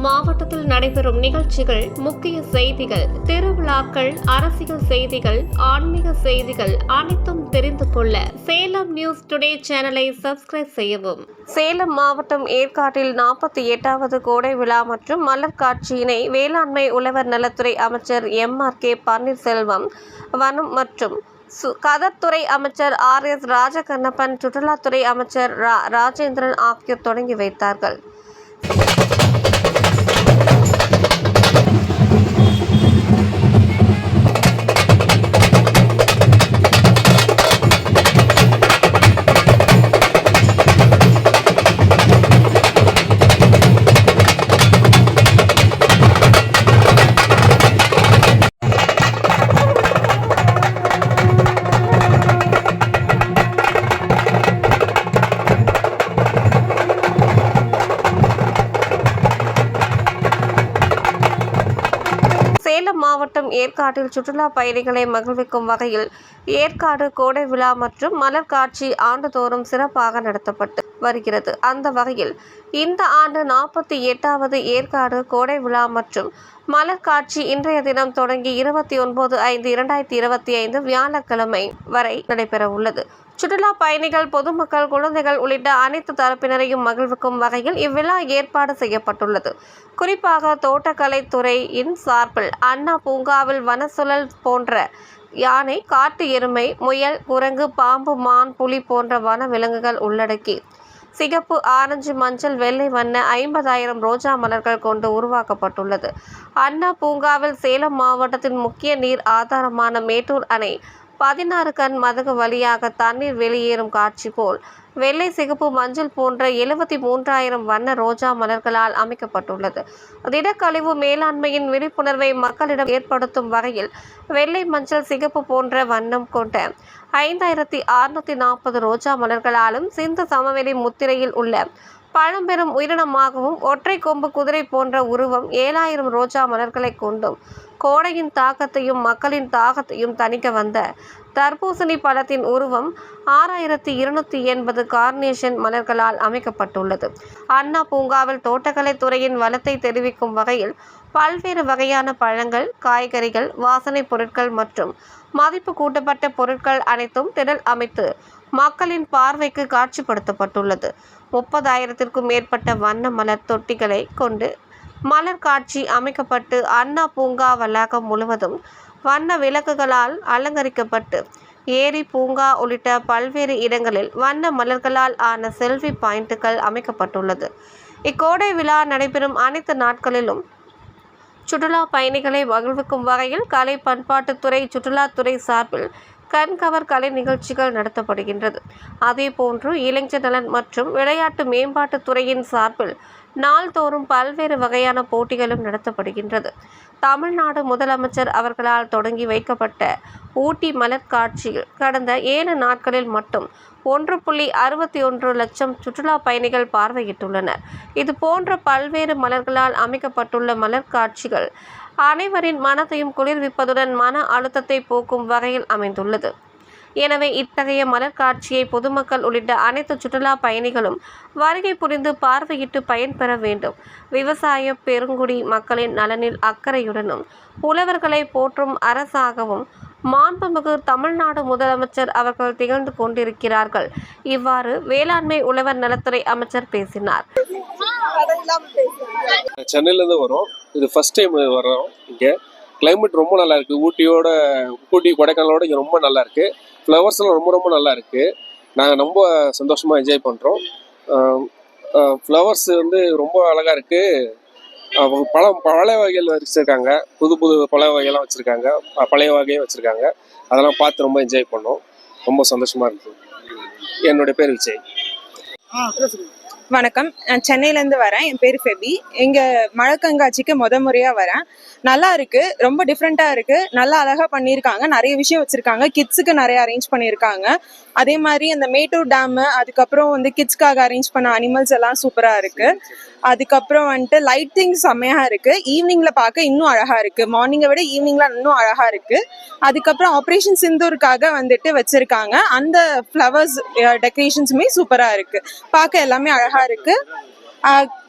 மாவட்டத்தில் நடைபெறும் நிகழ்ச்சிகள் முக்கிய செய்திகள் திருவிழாக்கள் அரசியல் செய்திகள் ஆன்மீக செய்திகள் அனைத்தும் தெரிந்து கொள்ள சேலம் நியூஸ் டுடே சேனலை சப்ஸ்கிரைப் செய்யவும். சேலம் மாவட்டம் ஏற்காட்டில் நாற்பத்தி எட்டாவது கோடை விழா மற்றும் மலர் காட்சியினை வேளாண்மை உழவர் நலத்துறை அமைச்சர் எம். ஆர். கே. பன்னீர்செல்வம் வனம் மற்றும் சு- அமைச்சர் ஆர். எஸ். ராஜகண்ணப்பன் சுற்றுலாத்துறை அமைச்சர் ரா ராஜேந்திரன் ஆகியோர் தொடங்கி வைத்தார்கள். மாவட்டம் ஏற்காட்டில் சுற்றுலா பயணிகளை மகிழ்விக்கும் வகையில் ஏற்காடு கோடை விழா மற்றும் மலர் காட்சி ஆண்டுதோறும் சிறப்பாக நடத்தப்பட்டு வருகிறது. அந்த வகையில் இந்த ஆண்டு நாற்பத்தி எட்டாவது ஏற்காடு கோடை விழா மற்றும் மலர் காட்சி இன்றைய தினம் தொடங்கி இருபத்தி ஒன்பது ஐந்து இரண்டாயிரத்தி இருபத்தி ஐந்து வியாழக்கிழமை வரை நடைபெற உள்ளது. சுற்றுலா பயணிகள் பொதுமக்கள் குழந்தைகள் உள்ளிட்ட அனைத்து தரப்பினரையும் மகிழ்விக்கும் வகையில் இவ்விழா ஏற்பாடு செய்யப்பட்டுள்ளது. குறிப்பாக தோட்டக்கலைத்துறையின் சார்பில் அண்ணா பூங்காவில் வனசுழல் போன்ற யானை காட்டு எருமை முயல் குரங்கு பாம்பு மான் புலி போன்ற வன விலங்குகள் உள்ளடக்கி சிகப்பு ஆரஞ்சு மஞ்சள் வெள்ளை வண்ண ஐம்பதாயிரம் ரோஜா மலர்கள் கொண்டு உருவாக்கப்பட்டுள்ளது. அண்ணா பூங்காவில் சேலம் மாவட்டத்தின் முக்கிய நீர் ஆதாரமான மேட்டூர் அணை பதினாறு கண் மதகு வழியாக தண்ணீர் வெளியேறும் காட்சி போல் வெள்ளை சிகப்பு மஞ்சள் போன்ற எழுபத்தி மூன்றாயிரம் வண்ண ரோஜா மலர்களால் அமைக்கப்பட்டுள்ளது. திடக்கழிவு மேலாண்மையின் விழிப்புணர்வை மக்களிடம் ஏற்படுத்தும் வகையில் வெள்ளை மஞ்சள் சிகப்பு போன்ற வண்ணம் கொண்ட ஐந்தாயிரத்தி அறுநூத்தி நாற்பது ரோஜா மலர்களாலும் சிந்து சமவெளி முத்திரையில் உள்ள பழம்பெரும் உயிரினமாகவும் ஒற்றை கொம்பு குதிரை போன்ற உருவம் ஏழாயிரம் ரோஜா மலர்களை கொண்டும் கோடையின் தாக்கத்தையும் மக்களின் தாகத்தையும் தணிக்க வந்த தர்பூசணி பழத்தின் உருவம் ஆறாயிரத்தி இருநூத்தி எண்பது கார்னேஷன் மலர்களால் அமைக்கப்பட்டுள்ளது. அண்ணா பூங்காவில் தோட்டக்கலை துறையின் வளத்தை தெரிவிக்கும் வகையில் பல்வேறு வகையான பழங்கள் காய்கறிகள் வாசனைப் பொருட்கள் மற்றும் மதிப்பு கூட்டப்பட்ட பொருட்கள் அனைத்தும் திடல் அமைத்து மக்களின் பார்வைக்கு காட்சிப்படுத்தப்பட்டுள்ளது. முப்பதாயிரத்திற்கும் மேற்பட்ட வண்ண மலர் தொட்டிகளை கொண்டு மலர் காட்சி அமைக்கப்பட்டு அண்ணா பூங்கா வளாகம் முழுவதும் வண்ண விளக்குகளால் அலங்கரிக்கப்பட்டு ஏரி பூங்கா உள்ளிட்ட பல்வேறு இடங்களில் வண்ண மலர்களால் ஆன செல்ஃபி பாயிண்ட்டுகள் அமைக்கப்பட்டுள்ளது. இக்கோடை விழா நடைபெறும் அனைத்து நாட்களிலும் சுற்றுலா பயணிகளை மகிழ்விக்கும் வகையில் கலை பண்பாட்டுத்துறை சுற்றுலாத்துறை சார்பில் கண்கவர் கலை நிகழ்ச்சிகள் நடத்தப்படுகின்றது. அதேபோன்று இளைஞர் நலன் மற்றும் விளையாட்டு மேம்பாட்டுத் துறையின் சார்பில் நாள்தோறும் பல்வேறு வகையான போட்டிகளும் நடத்தப்படுகின்றது. தமிழ்நாடு முதலமைச்சர் அவர்களால் தொடங்கி வைக்கப்பட்ட ஊட்டி மலர் காட்சியில் கடந்த ஏழு நாட்களில் மட்டும் ஒன்று புள்ளி அறுபத்தி ஒன்று லட்சம் சுற்றுலா பயணிகள் பார்வையிட்டுள்ளனர். இது போன்ற பல்வேறு மலர்களால் அமைக்கப்பட்டுள்ள மலர் காட்சிகள் அனைவரின் மனதையும் குளிர்விப்பதுடன் மன அழுத்தத்தை போக்கும் வகையில் அமைந்துள்ளது. எனவே இத்தகைய மலர் காட்சியை பொதுமக்கள் உள்ளிட்ட அனைத்து சுற்றுலா பயணிகளும் வருகை புரிந்து பார்வையிட்டு பயன்பெற வேண்டும். விவசாய பெருங்குடி மக்களின் நலனில் அக்கறையுடனும் உழவர்களை போற்றும் அரசாகவும் மாண்புமிகு தமிழ்நாடு முதலமைச்சர் அவர்கள் திகழ்ந்து கொண்டிருக்கிறார்கள். இவ்வாறு வேளாண்மை உழவர் நலத்துறை அமைச்சர் பேசினார். சென்னையிலேருந்து வரோம். இது ஃபஸ்ட் டைம் வர்றோம் இங்கே. கிளைமேட் ரொம்ப நல்லா இருக்குது ஊட்டியோட ஊட்டி கொடைக்கானலோட இங்கே ரொம்ப நல்லா இருக்குது ஃப்ளவர்ஸ்லாம் ரொம்ப ரொம்ப நல்லா இருக்குது நாங்கள் ரொம்ப சந்தோஷமாக என்ஜாய் பண்ணுறோம் ஃப்ளவர்ஸ் வந்து ரொம்ப அழகாக இருக்குது அவங்க பழம் பழைய வகைகள் வச்சுருக்காங்க. புது புது பழைய வகையெல்லாம் வச்சுருக்காங்க. பழைய வகையும் வச்சுருக்காங்க. அதெல்லாம் பார்த்து ரொம்ப என்ஜாய் பண்ணோம். ரொம்ப சந்தோஷமாக இருக்குது என்னுடைய பேர் விஜய். வணக்கம். நான் சென்னையிலேருந்து வரேன். என் பேர் ஃபெபி. இங்கே மழை கண்காட்சிக்கு முத முறையாக வரேன். நல்லா இருக்கு. ரொம்ப டிஃப்ரெண்ட்டாக இருக்கு. நல்லா அழகாக பண்ணியிருக்காங்க. நிறைய விஷயம் வச்சுருக்காங்க. கிட்ஸுக்கு நிறைய அரேஞ்ச் பண்ணியிருக்காங்க. அதே மாதிரி அந்த மேட்டூர் டேமு அதுக்கப்புறம் வந்து கிட்ஸ்க்காக அரேஞ்ச் பண்ண அனிமல்ஸ் எல்லாம் சூப்பராக இருக்கு. அதுக்கப்புறம் வந்துட்டு லைட்டிங் செம்மையாக இருக்கு. ஈவினிங்கில் பார்க்க இன்னும் அழகாக இருக்கு. மார்னிங்கை விட ஈவினிங்ல இன்னும் அழகாக இருக்கு. அதுக்கப்புறம் ஆப்ரேஷன் சிந்தூருக்காக வந்துட்டு வச்சிருக்காங்க. அந்த ஃப்ளவர்ஸ் டெக்கரேஷன்ஸுமே சூப்பராக இருக்கு. பார்க்க எல்லாமே அழகா இருக்கு.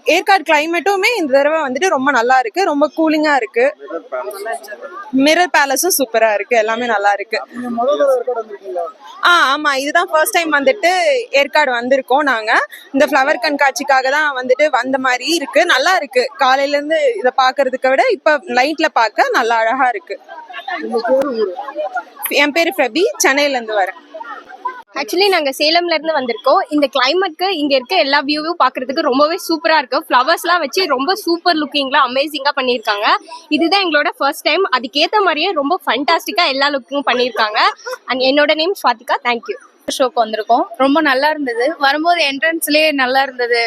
ஏற்காடு கிளைமேட்டுமே இந்த தடவை வந்துட்டு ரொம்ப நல்லா இருக்கு. ரொம்ப கூலிங்கா இருக்கு. மிரர் பேலஸும் சூப்பரா இருக்கு. எல்லாமே நல்லா இருக்கு. ஆ ஆமா. இதுதான் ஃபர்ஸ்ட் டைம் வந்துட்டு ஏற்காடு வந்திருக்கோம் நாங்க. இந்த ஃப்ளவர் கண்காட்சிக்காக தான் வந்துட்டு வந்த மாதிரி இருக்கு. நல்லா இருக்கு. காலையில இருந்து இதை பாக்குறதுக்கு விட இப்ப லைட்ல பார்க்க நல்லா அழகா இருக்கு. என் பேரு பிரபி. சென்னையில இருந்து வரேன். ஆக்சுவலி நாங்கள் சேலம்ல இருந்து வந்திருக்கோம். இந்த கிளைமேட்க்கு இங்கே இருக்க எல்லா வியூவும் பார்க்கிறதுக்கு ரொம்பவே சூப்பராக இருக்கும் ஃப்ளவர்ஸ்லாம் வச்சு ரொம்ப சூப்பர் லுக்கிங்கில் அமேசிங்காக பண்ணியிருக்காங்க. இதுதான் எங்களோட ஃபர்ஸ்ட் டைம் அதுக்கேற்ற மாதிரியே ரொம்ப ஃபண்டாஸ்டிக்காக எல்லா லுக்கும் பண்ணியிருக்காங்க. அண்ட் என்னோட நேம் ஸ்வாதிகா. தேங்க்யூ ஷோக்கு வந்திருக்கோம். ரொம்ப நல்லா இருந்தது. வரும்போது என்ட்ரன்ஸ்லயே நல்லா இருந்தது.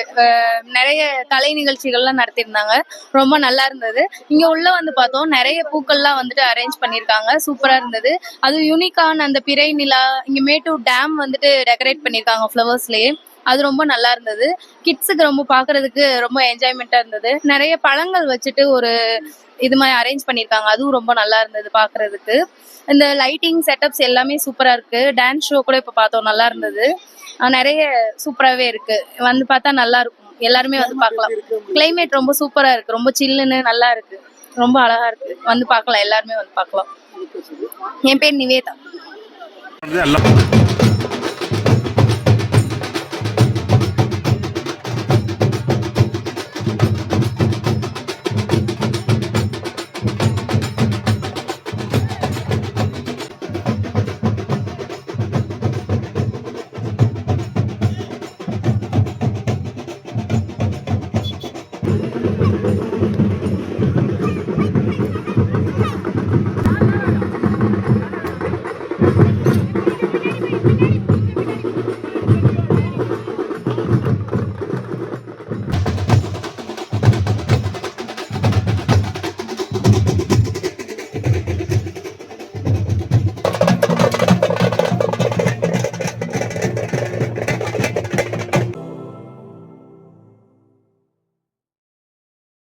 நிறைய கலை நிகழ்ச்சிகள்லாம் நடத்தியிருந்தாங்க. ரொம்ப நல்லா இருந்தது. இங்க உள்ள வந்து பார்த்தோம் நிறைய பூக்கள்லாம் வந்துட்டு அரேஞ்ச் பண்ணியிருக்காங்க. சூப்பரா இருந்தது. அது யூனிக்கான அந்த பிறை நிலா இங்க மேட்டூர் டேம் வந்துட்டு டெக்கரேட் பண்ணியிருக்காங்க ஃப்ளவர்ஸ்லயே அது ரொம்ப நல்லா இருந்தது. கிட்ஸுக்கு ரொம்ப பார்க்கிறதுக்கு ரொம்ப என்ஜாய்மெண்ட்டாக இருந்தது. நிறைய பழங்கள் வச்சுட்டு ஒரு இது மாதிரி அரேஞ்ச் பண்ணியிருக்காங்க அதுவும் ரொம்ப நல்லா இருந்தது பார்க்கிறதுக்கு இந்த லைட்டிங் செட்டப்ஸ் எல்லாமே சூப்பராக இருக்கு. டான்ஸ் ஷோ கூட இப்போ பார்த்தோம் நல்லா இருந்தது. நிறைய சூப்பராகவே இருக்கு. வந்து பார்த்தா நல்லா இருக்கும். எல்லாருமே வந்து பார்க்கலாம். கிளைமேட் ரொம்ப சூப்பராக இருக்கு. ரொம்ப சில்லுன்னு நல்லா இருக்கு. ரொம்ப அழகா இருக்கு. வந்து பார்க்கலாம். எல்லாருமே வந்து பார்க்கலாம். என் பேர் நிவேதா.